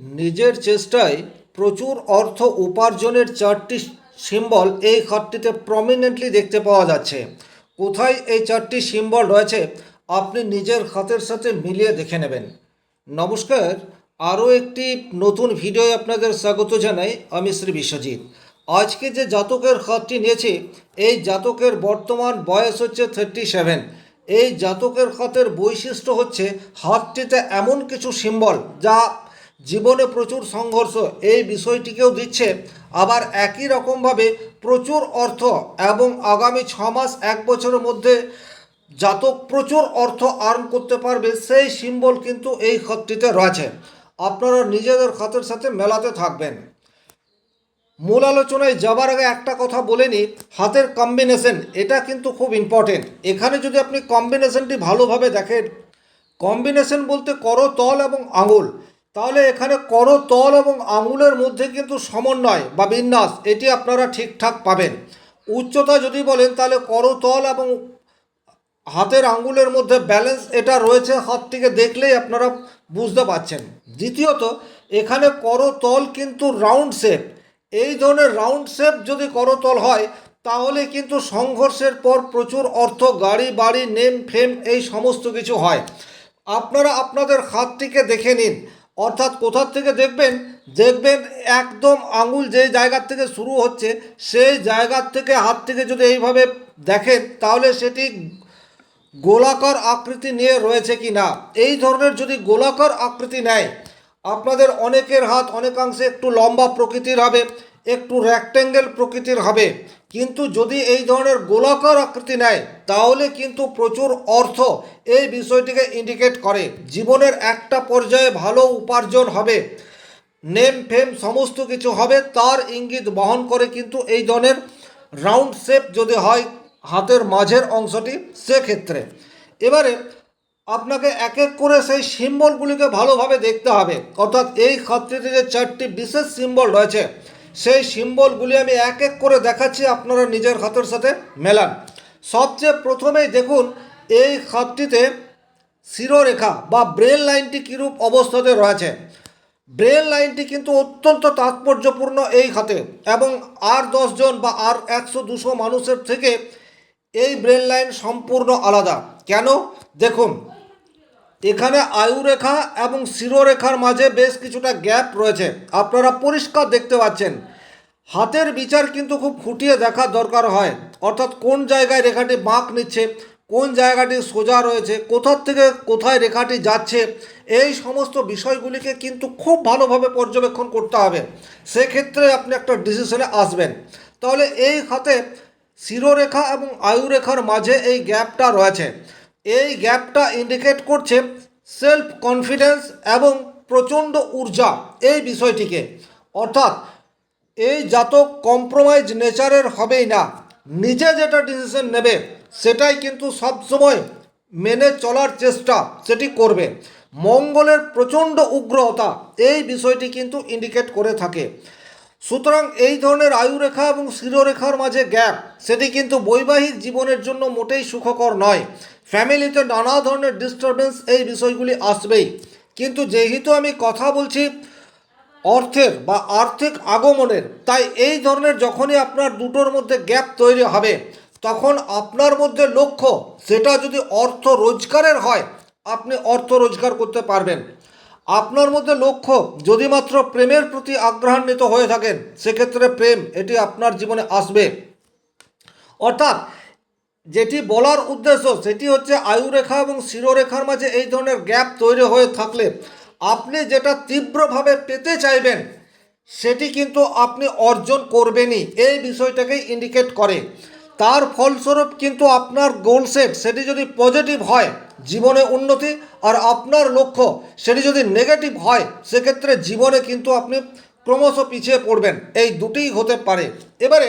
নিজের চেষ্টায় প্রচুর অর্থ উপার্জনের চারটি সিম্বল এই খাতটিতে প্রমিনেন্টলি দেখতে পাওয়া যাচ্ছে। কোথায় এই চারটি সিম্বল রয়েছে, আপনি নিজের খাতের সাথে মিলিয়ে দেখে নেবেন। নমস্কার, আরও একটি নতুন ভিডিও আপনাদের স্বাগত জানাই, আমি শ্রী বিশ্বজিৎ। আজকে যে জাতকের খাতটি নিয়েছি, এই জাতকের বর্তমান বয়স হচ্ছে থার্টি সেভেন এই জাতকের খাতের বৈশিষ্ট্য হচ্ছে, হাতটিতে এমন কিছু সিম্বল যা জীবনে প্রচুর সংঘর্ষ, এই বিষয়টিকেও দিচ্ছে। আবার একই রকমভাবে প্রচুর অর্থ এবং আগামী ছ মাস এক বছরের মধ্যে জাতক প্রচুর অর্থ আর্ন করতে পারবে, সেই সিম্বল কিন্তু এই খতটিতে রয়েছে। আপনারা নিজেদের খাতের সাথে মেলাতে থাকবেন। মূল আলোচনায় যাবার আগে একটা কথা বলে নিই, হাতের কম্বিনেশন এটা কিন্তু খুব ইম্পর্টেন্ট এখানে যদি আপনি কম্বিনেশনটি ভালোভাবে দেখেন কম্বিনেশন বলতে করতল এবং আঙুল। তাহলে এখানে করতল এবং আঙুলের মধ্যে কিন্তু সমন্বয় বা বিন্যাস, এটি আপনারা ঠিকঠাক পাবেন। উচ্চতা যদি বলেন, তাহলে করতল এবং হাতের আঙ্গুলের মধ্যে ব্যালেন্স এটা রয়েছে হাতটিকে দেখলেই আপনারা বুঝতে পারছেন। দ্বিতীয়ত, এখানে করতল কিন্তু রাউন্ড শেপ এই ধরনের রাউন্ড শেপ যদি করতল হয়, তাহলে কিন্তু সংঘর্ষের পর প্রচুর অর্থ, গাড়ি, বাড়ি নেম ফেম এই সমস্ত কিছু হয়। আপনারা আপনাদের হাতটিকে দেখে নিন। অর্থাৎ কোথার থেকে দেখবেন দেখবেন একদম আঙুল যে জায়গার থেকে শুরু হচ্ছে, সেই জায়গার থেকে হাত থেকে যদি এইভাবে দেখেন, তাহলে সেটি গোলাকার আকৃতি নিয়ে রয়েছে কি না? এই ধরনের যদি গোলাকার আকৃতি নেয়, আপনাদের অনেকের হাত অনেকাংশে একটু লম্বা প্রকৃতির হবে। একটু রেক্ট্যাঙ্গেল প্রকৃতির হবে। কিন্তু যদি এই ধরনের গোলাকার আকৃতি নেয়, তাহলে কিন্তু প্রচুর অর্থ এই বিষয়টিকে ইন্ডিকেট করে। জীবনের একটা পর্যায়ে ভালো উপার্জন হবে। নেম, ফেম সমস্ত কিছু হবে। তার ইঙ্গিত বহন করে কিন্তু এই ধরনের রাউন্ড শেপ যদি হয় হাতের মাঝের অংশটি, সেক্ষেত্রে। এবারে আপনাকে এক এক করে সেই সিম্বলগুলিকে ভালোভাবে দেখতে হবে। অর্থাৎ এই খাতটিতে যে চারটি বিশেষ সিম্বল রয়েছে সেই সিম্বলগুলি আমি এক এক করে দেখাচ্ছি আপনারা নিজের হাতের সাথে মেলান। সবচেয়ে প্রথমেই দেখুন, এই খাতটিতে শিরোরেখা বা ব্রেন লাইনটি কীরূপ অবস্থাতে রয়েছে। ব্রেন লাইনটি কিন্তু অত্যন্ত তাৎপর্যপূর্ণ এই খাতে এবং আর দশজন বা আর একশো দুশো মানুষের থেকে এই ব্রেন লাইন সম্পূর্ণ আলাদা। কেন? দেখুন এখানে আয়ুরেখা এবং শিরোরেখার মাঝে বেশ কিছুটা গ্যাপ রয়েছে। আপনারা পরিষ্কার দেখতে পাচ্ছেন। হাতের বিচার কিন্তু খুব খুঁটিয়ে দেখার দরকার হয়। অর্থাৎ কোন জায়গায় রেখাটি বাঁক নিচ্ছে, কোন জায়গাটি সোজা রয়েছে, কোথার থেকে কোথায় রেখাটি যাচ্ছে, এই সমস্ত বিষয়গুলিকে কিন্তু খুব ভালোভাবে পর্যবেক্ষণ করতে হবে। সেক্ষেত্রে আপনি একটা ডিসিশনে আসবেন। তাহলে এই খাতে শিরোরেখা এবং আয়ুরেখার মাঝে এই গ্যাপটা রয়েছে। এই গ্যাপটা ইন্ডিকেট করছে সেলফ কনফিডেন্স এবং প্রচণ্ড ঊর্জা এই বিষয়টিকে। অর্থাৎ এই জাতক কম্প্রোমাইজ নেচারের হবেই না। নিজে যেটা ডিসিশন নেবে, সেটাই কিন্তু সবসময় মেনে চলার চেষ্টা সেটি করবে। মঙ্গলের প্রচণ্ড উগ্রতা এই বিষয়টি কিন্তু ইন্ডিকেট করে থাকে। সুতরাং এই ধরনের আয়ুরেখা এবং শিরোরেখার মাঝে গ্যাপ সেটি কিন্তু বৈবাহিক জীবনের জন্য মোটেই সুখকর নয়। ফ্যামিলিতে নানা ধরনের ডিস্টারবেন্স এই বিষয়গুলি আসবেই। কিন্তু যেহেতু আমি কথা বলছি অর্থের বা আর্থিক আগমনের, তাই এই ধরনের যখনই আপনার দুটোর মধ্যে গ্যাপ তৈরি হবে, তখন আপনার মধ্যে লক্ষ্য, সেটা যদি অর্থ রোজগারের হয়, আপনি অর্থ রোজগার করতে পারবেন। আপনার মধ্যে লক্ষ্য, যদি মাত্র প্রেমের প্রতি আগ্রহান্বিত হয়ে থাকেন, সেক্ষেত্রে প্রেম, এটি আপনার জীবনে আসবে। অর্থাৎ যেটি বলার উদ্দেশ্য, সেটি হচ্ছে আয়ুরেখা এবং শিরোরেখার মাঝে এই ধরনের গ্যাপ তৈরি হয়ে থাকলে আপনি যেটা তীব্রভাবে পেতে চাইবেন, সেটি কিন্তু আপনি অর্জন করবেনই। এই বিষয়টাকেই ইন্ডিকেট করে। তার ফলস্বরূপ কিন্তু আপনার গোল সেট সেটি যদি পজিটিভ হয়, জীবনে উন্নতি, আর আপনার লক্ষ্য, সেটি যদি নেগেটিভ হয়, সেক্ষেত্রে জীবনে কিন্তু আপনি ক্রমশ পিছিয়ে পড়বেন। এই দুটিই হতে পারে। এবারে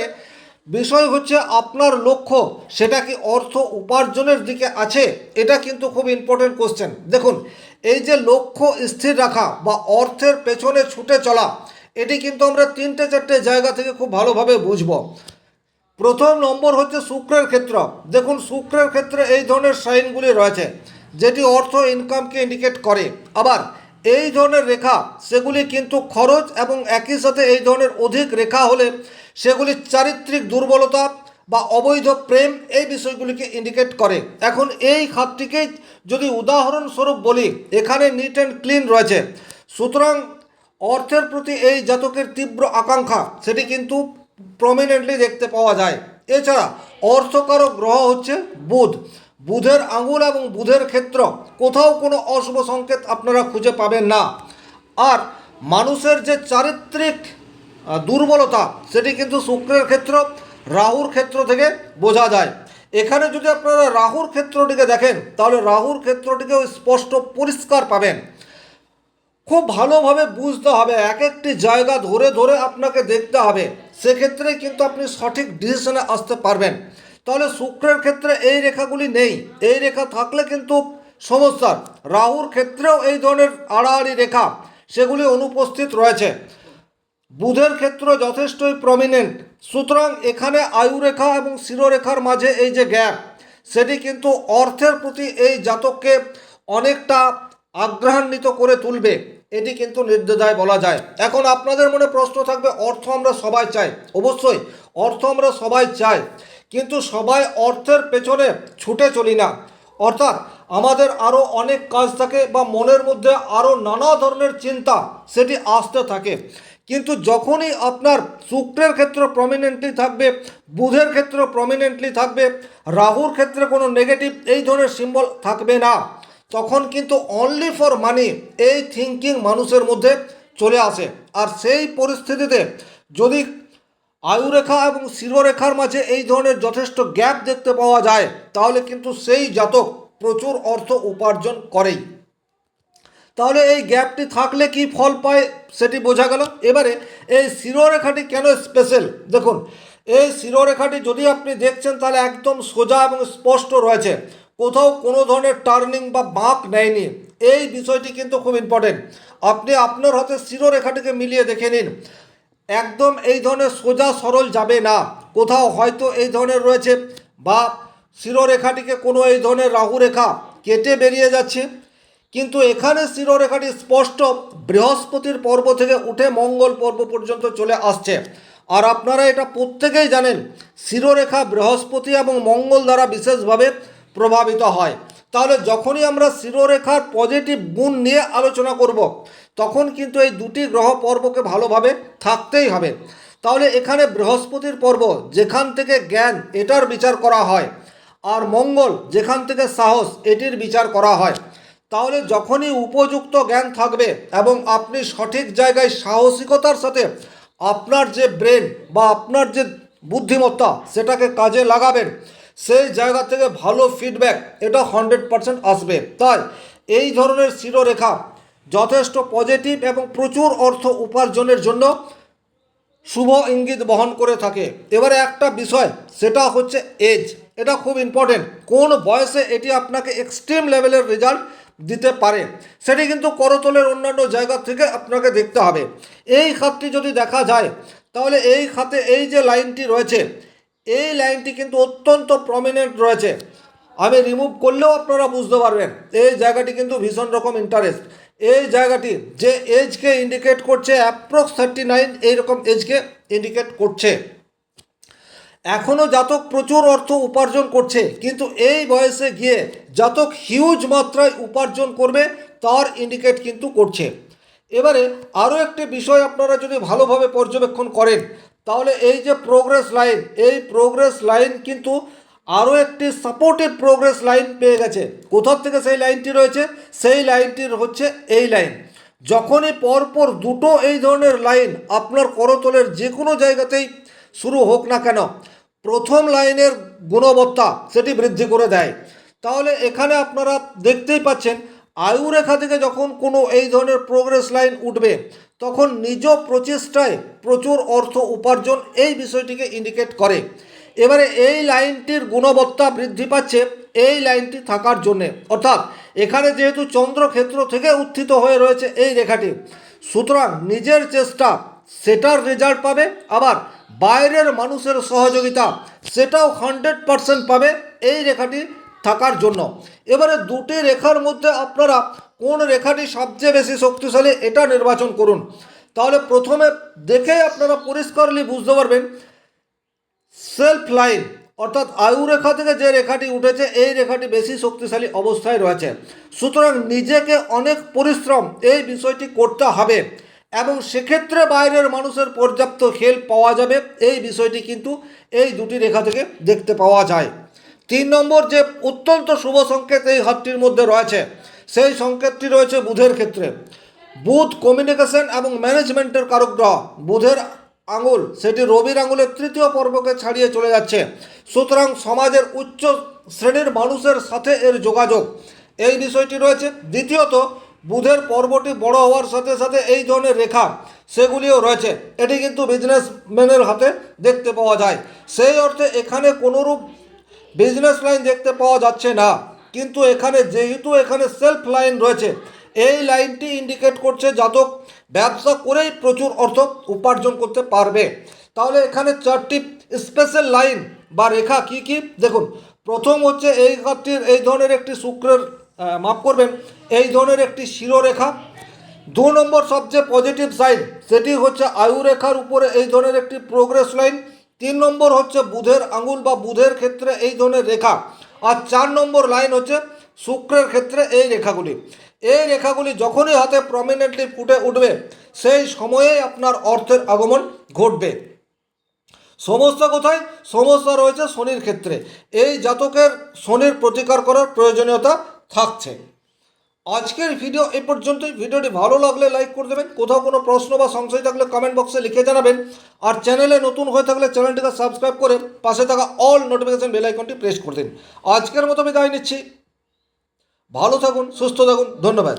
বিষয় হচ্ছে আপনার লক্ষ্য, সেটা কি অর্থ উপার্জনের দিকে আছে? এটা কিন্তু খুব ইম্পর্টেন্ট কোশ্চেন দেখুন, এই যে লক্ষ্য স্থির রাখা বা অর্থের পেছনে ছুটে চলা, এটি কিন্তু আমরা তিনটে চারটে জায়গা থেকে খুব ভালোভাবে বুঝব। প্রথম নম্বর হচ্ছে শুক্রের ক্ষেত্র। দেখুন, শুক্রের ক্ষেত্রে এই ধরনের সাইনগুলি রয়েছে, যেটি অর্থ ইনকামকে ইন্ডিকেট করে। আবার, এই ধরনের রেখা, সেগুলি কিন্তু খরচ এবং একই সাথে এই ধরনের অধিক রেখা হলে সেগুলি চারিত্রিক দুর্বলতা বা অবৈধ প্রেম এই বিষয়গুলিকে ইন্ডিকেট করে। এখন এই খাতটিকে যদি উদাহরণস্বরূপ বলি, এখানে নিট অ্যান্ড ক্লিন রয়েছে। সুতরাং অর্থের প্রতি এই জাতকের তীব্র আকাঙ্ক্ষা, সেটি কিন্তু প্রমিনেন্টলি দেখতে পাওয়া যায়। এছাড়া অর্থকারক গ্রহ হচ্ছে বুধ। বুধের আঙুল এবং বুধের ক্ষেত্র, কোথাও কোনো অশুভ সংকেত আপনারা খুঁজে পাবেন না। আর মানুষের যে চারিত্রিক দুর্বলতা, সেটি কিন্তু শুক্রের ক্ষেত্র, রাহুর ক্ষেত্র থেকে বোঝা যায়। এখানে যদি আপনারা রাহুর ক্ষেত্রটিকে দেখেন, তাহলে রাহুর ক্ষেত্রটিকেও স্পষ্ট পরিষ্কার পাবেন। খুব ভালোভাবে বুঝতে হবে, এক একটি জায়গা ধরে ধরে আপনাকে দেখতে হবে। সেক্ষেত্রে কিন্তু আপনি সঠিক ডিসিশনে আসতে পারবেন। তাহলে শুক্রের ক্ষেত্রে এই রেখাগুলি নেই। এই রেখা থাকলে কিন্তু সমস্যা রাহুর ক্ষেত্রেও এই ধরনের আড়াআড়ি রেখা, সেগুলি অনুপস্থিত রয়েছে। বুধের ক্ষেত্র যথেষ্টই প্রমিনেন্ট সুতরাং এখানে আয়ুরেখা এবং শিরোরেখার মাঝে এই যে গ্যাপ সেটি কিন্তু অর্থের প্রতি এই জাতককে অনেকটা আগ্রহান্বিত করে তুলবে, এটি কিন্তু নির্দ্বিধায় বলা যায়। এখন আপনাদের মনে প্রশ্ন থাকবে, অর্থ আমরা সবাই চাই। অবশ্যই, অর্থ আমরা সবাই চাই, কিন্তু সবাই অর্থের পেছনে ছুটে চলি না। অর্থাৎ আমাদের আরও অনেক কাজ থাকে বা মনের মধ্যে আরও নানা ধরনের চিন্তা, সেটি আসতে থাকে। কিন্তু যখনই আপনার শুক্রের ক্ষেত্র প্রমিনেন্টলি থাকবে, বুধের ক্ষেত্র প্রমিনেন্টলি থাকবে, রাহুর ক্ষেত্রে কোনো নেগেটিভ এই ধরনের সিম্বল থাকবে না। তখন কিন্তু অনলি ফর মানি এই থিঙ্কিং মানুষের মধ্যে চলে আসে। আর সেই পরিস্থিতিতে যদি আয়ুরেখা এবং শিরোরেখার মাঝে এই ধরনের যথেষ্ট গ্যাপ দেখতে পাওয়া যায়, তাহলে কিন্তু সেই জাতক প্রচুর অর্থ উপার্জন করেই। তাহলে এই গ্যাপটি থাকলে কি ফল পায় সেটি বোঝা গেল। এবারে এই শিরোরেখাটি কেন স্পেশাল দেখুন, এই শিরোরেখাটি যদি আপনি দেখছেন, তাহলে একদম সোজা এবং স্পষ্ট রয়েছে। কোথাও কোনো ধরনের টার্নিং বা বাঁক নেয়নি। এই বিষয়টি কিন্তু খুব ইম্পর্টেন্ট আপনি আপনার হাতে শিরোরেখাটিকে মিলিয়ে দেখে নিন। একদম এই ধরনের সোজা সরল যাবে না। কোথাও হয়তো এই ধরনের রয়েছে বা শিরোরেখাটিকে কোনো এই ধরনের রাহুরেখা কেটে বেরিয়ে যাচ্ছে। কিন্তু এখানে শিরোরেখাটি স্পষ্ট। বৃহস্পতির পর্ব থেকে উঠে মঙ্গল পর্ব পর্যন্ত চলে আসছে। আর আপনারা এটা প্রত্যেকেই জানেন, শিরোরেখা বৃহস্পতি এবং মঙ্গল দ্বারা বিশেষভাবে প্রভাবিত হয়। তাহলে যখনই আমরা শিরোরেখার পজিটিভ গুণ নিয়ে আলোচনা করব, তখন কিন্তু এই দুটি গ্রহ পর্বকে ভালোভাবে থাকতেই হবে। তাহলে এখানে বৃহস্পতির পর্ব, যেখান থেকে জ্ঞান, এটার বিচার করা হয়। আর মঙ্গল, যেখান থেকে সাহস, এটির বিচার করা হয়। তাহলে যখনই উপযুক্ত জ্ঞান থাকবে এবং আপনি সঠিক জায়গায় সাহসিকতার সাথে আপনার যে ব্রেন বা আপনার যে বুদ্ধিমত্তা সেটাকে কাজে লাগাবেন, সেই জায়গা থেকে ভালো ফিডব্যাক এটা হান্ড্রেড পারসেন্ট আসবে। তাই এই ধরনের শিরোরেখা যথেষ্ট পজিটিভ এবং প্রচুর অর্থ উপার্জনের জন্য শুভ ইঙ্গিত বহন করে থাকে। এবারে একটা বিষয়, সেটা হচ্ছে এজ এটা খুব ইম্পর্টেন্ট কোন বয়সে এটি আপনাকে এক্সট্রিম লেভেলের রেজাল্ট দিতে পারে। সেটি কিন্তু করতলের অন্যান্য জায়গা থেকে আপনাকে দেখতে হবে। এই খাতটি যদি দেখা যায়, তাহলে এই খাতে এই যে লাইনটি রয়েছে, এই লাইনটি কিন্তু অত্যন্ত প্রমিনেন্ট রয়েছে। আমি রিমুভ করলেও আপনারা বুঝতে পারবেন, এই জায়গাটি কিন্তু ভীষণ রকম ইন্টারেস্ট এই জায়গাটি যে এজকে ইন্ডিকেট করছে অ্যাপ্রক্স থার্টি নাইন এইরকম এজকে ইন্ডিকেট করছে। এখনও জাতক প্রচুর অর্থ উপার্জন করছে, কিন্তু এই বয়সে গিয়ে জাতক হিউজ মাত্রায় উপার্জন করবে তার ইন্ডিকেট কিন্তু করছে। এবারে আরও একটি বিষয় আপনারা যদি ভালোভাবে পর্যবেক্ষণ করেন, তাহলে এই যে প্রোগ্রেস লাইন এই প্রোগ্রেস লাইন কিন্তু আরও একটি সাপোর্টিভ প্রোগ্রেস লাইন পেয়ে গেছে। কোথার থেকে সেই লাইনটি রয়েছে? সেই লাইনটির হচ্ছে এই লাইন যখনই পরপর দুটো এই ধরনের লাইন আপনার করতলের যে কোনো জায়গাতেই শুরু হোক না কেন প্রথম লাইনের গুণবত্তা সেটি বৃদ্ধি করে দেয়। তাহলে এখানে আপনারা দেখতেই পাচ্ছেন, আয়ুরেখা থেকে যখন কোনো এই ধরনের প্রোগ্রেস লাইন উঠবে, তখন নিজ প্রচেষ্টায় প্রচুর অর্থ উপার্জন এই বিষয়টিকে ইন্ডিকেট করে। এবারে এই লাইনটির গুণবত্তা বৃদ্ধি পাচ্ছে এই লাইনটি থাকার জন্যে। অর্থাৎ এখানে যেহেতু চন্দ্রক্ষেত্র থেকে উত্থিত হয়ে রয়েছে এই রেখাটি, সুতরাং নিজের চেষ্টা সেটার রেজাল্ট পাবে। আবার বাইরের মানুষের সহযোগিতা, সেটাও হান্ড্রেড পারসেন্ট পাবে এই রেখাটি থাকার জন্য। এবারে দুটি রেখার মধ্যে আপনারা কোন রেখাটি সবচেয়ে বেশি শক্তিশালী এটা নির্বাচন করুন। তাহলে প্রথমে দেখেই আপনারা পরিষ্কারলি বুঝতে পারবেন সেলফ লাইন অর্থাৎ আয়ু রেখা থেকে যে রেখাটি উঠেছে, এই রেখাটি বেশি শক্তিশালী অবস্থায় রয়েছে। সুতরাং নিজেকে অনেক পরিশ্রম এই বিষয়টি করতে হবে। এবং সেক্ষেত্রে বাইরের মানুষের পর্যাপ্ত হেল্প পাওয়া যাবে। এই বিষয়টি কিন্তু এই দুটি রেখা থেকে দেখতে পাওয়া যায়। তিন নম্বর যে অত্যন্ত শুভ সংকেত এই হাতটির মধ্যে রয়েছে, সেই সংকেতটি রয়েছে বুধের ক্ষেত্রে। বুধ কমিউনিকেশন এবং ম্যানেজমেন্টের কারক গ্রহ বুধের আঙুল, সেটি রবির আঙুলের তৃতীয় পর্বকে ছাড়িয়ে চলে যাচ্ছে। সুতরাং সমাজের উচ্চ শ্রেণির মানুষের সাথে এর যোগাযোগ। এই বিষয়টি রয়েছে। দ্বিতীয়ত বুধের পর্বটি বড় হওয়ার সাথে সাথে এই ধরনের রেখা সেগুলিও রয়েছে। এটি কিন্তু বিজনেসম্যানের হাতে দেখতে পাওয়া যায়। সেই অর্থে এখানে কোনোরূপ বিজনেস লাইন দেখতে পাওয়া যাচ্ছে না। কিন্তু এখানে যেহেতু এখানে সেলফ লাইন রয়েছে, এই লাইনটি ইন্ডিকেট করছে জাতক ব্যবসা করেই প্রচুর অর্থ উপার্জন করতে পারবে। তাহলে এখানে চারটি স্পেশাল লাইন বা রেখা কি কি? দেখুন, প্রথম হচ্ছে এই ঘাটটির এই ধরনের একটি শুক্রের মাফ করবেন, এই ধরনের একটি শিরোরেখা। দু নম্বর সবচেয়ে পজিটিভ সাইড সেটি হচ্ছে আয়ু রেখার উপরে এই ধরনের একটি প্রোগ্রেস লাইন তিন নম্বর হচ্ছে বুধের আঙুল বা বুধের ক্ষেত্রে এই ধরনের রেখা। আর চার নম্বর লাইন হচ্ছে শুক্রের ক্ষেত্রে এই রেখাগুলি। এই রেখাগুলি যখনই হাতে প্রমিনেন্টলি ফুটে উঠবে, সেই সময়েই আপনার অর্থের আগমন ঘটবে। সমস্যা কোথায় সমস্যা রয়েছে শনির ক্ষেত্রে। এই জাতকের শনির প্রতিকার করার প্রয়োজনীয়তা থাকছে। আজকের ভিডিও এ পর্যন্তই। ভিডিওটি ভালো লাগলে লাইক করে দেবেন। কোথাও কোনো প্রশ্ন বা সংশয় থাকলে কমেন্ট বক্সে লিখে জানাবেন। আর চ্যানেলে নতুন হয়ে থাকলে চ্যানেলটিকে সাবস্ক্রাইব করে পাশে থাকা অল নোটিফিকেশান বেল আইকনটি প্রেস করে দিন। আজকের মতো আমি দায় নিচ্ছি। ভালো থাকুন, সুস্থ থাকুন। ধন্যবাদ।